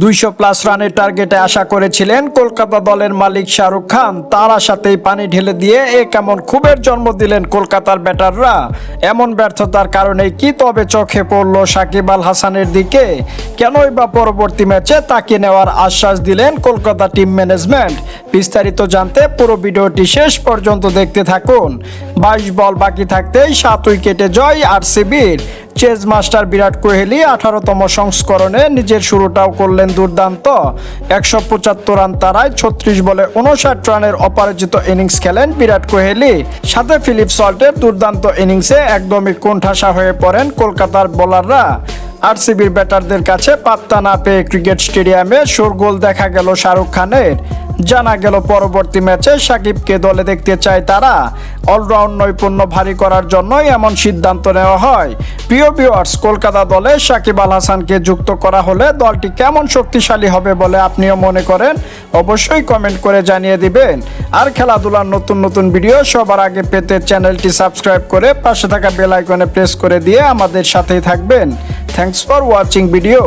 দুইশো প্লাস রানের টার্গেটে আশা করেছিলেন কলকাতা দলের মালিক শাহরুখ খান। তার আশাতেই পানি ঢেলে দিয়ে এ কেমন খুবের জন্ম দিলেন কলকাতার ব্যাটাররা। এমন ব্যর্থতার কারণে কি তবে চোখে পড়ল সাকিব আল হাসানের দিকে? কেনই বা পরবর্তী ম্যাচে তাকে নেওয়ার আশ্বাস দিলেন কলকাতা টিম ম্যানেজমেন্ট। বিস্তারিত জানতে পুরো ভিডিওটি শেষ পর্যন্ত দেখতে থাকুন। বাইশ বল বাকি থাকতেই সাত উইকেটে জয় আরসিবির। চেজ মাস্টার বিরাট কোহলি আঠারোতম সংস্করণে নিজের শুরুটাও করলেন দুর্দান্ত। একশো পঁচাত্তর রান তারায় ছত্রিশ বলে উনষাট রানের অপরাজিত ইনিংস খেলেন বিরাট কোহলি। সাথে ফিলিপ সল্টের দুর্দান্ত ইনিংসে একদমই কোণঠাসা হয়ে পড়েন কলকাতার বোলাররা। আরসিবির ব্যাটারদের কাছে পাত্তা না পেয়ে ক্রিকেট স্টেডিয়ামে শোরগোল দেখা গেল শাহরুখ খানের। জানা গেল পরবর্তী ম্যাচে সাকিবকে দলে দেখতে চায় তারা। অলরাউন্ড নৈপুণ্য ভারী করার জন্যই এমন সিদ্ধান্ত নেওয়া হয়। প্রিয় ভিউয়ার্স কলকাতা দলে সাকিব আল হাসানকে যুক্ত করা হলে দলটি কেমন শক্তিশালী হবে বলে আপনিও মনে করেন? অবশ্যই কমেন্ট করে জানিয়ে দিবেন। আর খেলাধুলার নতুন নতুন ভিডিও সবার আগে পেতে চ্যানেলটি সাবস্ক্রাইব করে পাশে থাকা বেল আইকনে প্রেস করে দিয়ে আমাদের সাথেই থাকবেন। Thanks for watching video